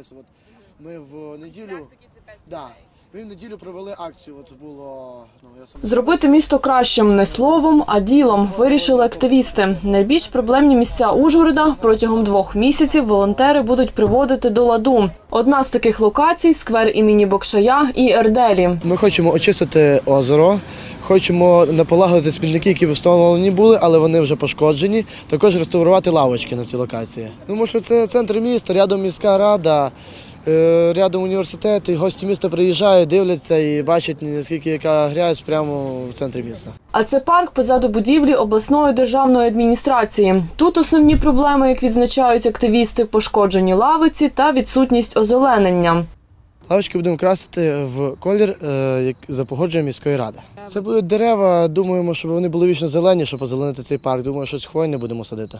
От ми в неділю. Да, ми в неділю провели акцію. От було ну я сам Зробити місто кращим не словом, а ділом вирішили активісти. Найбільш проблемні місця Ужгорода протягом двох місяців волонтери будуть приводити до ладу. Одна з таких локацій сквер імені Бокшая і Ерделі. Ми хочемо очистити озеро, хочемо наполагодити смітники, які встановлені були, але вони вже пошкоджені. Також реставрувати лавочки на цій локації. Тому що це центр міста, рядом міська рада, е, рядом університет, і гості міста приїжджають, дивляться і бачать наскільки яка грязь прямо в центрі міста. А це парк позаду будівлі обласної державної адміністрації. Тут основні проблеми, як відзначають активісти, пошкоджені лавиці та відсутність озеленення. Лавочки будемо красити в колір е, як за погодженням міської ради. Це будуть дерева. Думаємо, щоб вони були вічно зелені, щоб озеленити цей парк. Думаю, щось хвойне будемо садити.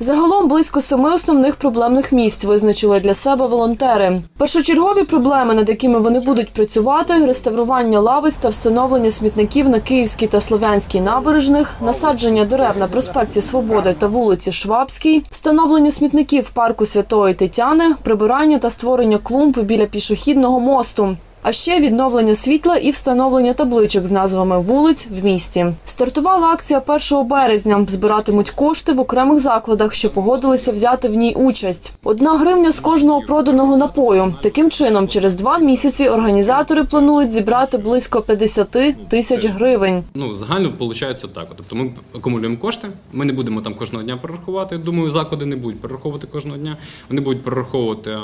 Загалом близько семи основних проблемних місць визначили для себе волонтери. Першочергові проблеми, над якими вони будуть працювати: реставрування лавиць та встановлення смітників на Київській та Слов'янській набережних, насадження дерев на проспекті Свободи та вулиці Швабській, встановлення смітників в парку Святої Тетяни, прибирання та створення клумб біля пішохідного мосту. А ще відновлення світла і встановлення табличок з назвами вулиць в місті. Стартувала акція 1 березня. Збиратимуть кошти в окремих закладах, що погодилися взяти в ній участь. Одна гривня з кожного проданого напою. Таким чином, через два місяці організатори планують зібрати близько 50 тисяч гривень. Ну, загально виходить так. Тобто ми акумулюємо кошти, ми не будемо там кожного дня перерахувати. Думаю, заклади не будуть перераховувати кожного дня. Вони будуть перераховувати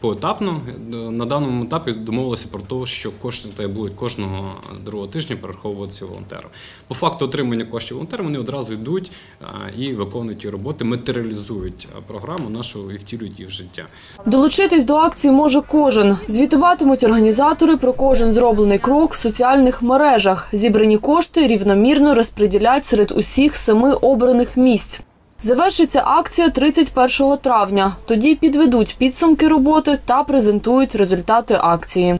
поетапно. На даному етапі домовилися про те, що кошти будуть кожного другого тижня перераховуватися волонтеру. По факту отримання коштів волонтерів вони одразу йдуть і виконують ті роботи, матеріалізують програму нашу і втілюють її в життя. Долучитись до акції може кожен. Звітуватимуть організатори про кожен зроблений крок в соціальних мережах. Зібрані кошти рівномірно розподілять серед усіх семи обраних місць. Завершиться акція 31 травня. Тоді підведуть підсумки роботи та презентують результати акції.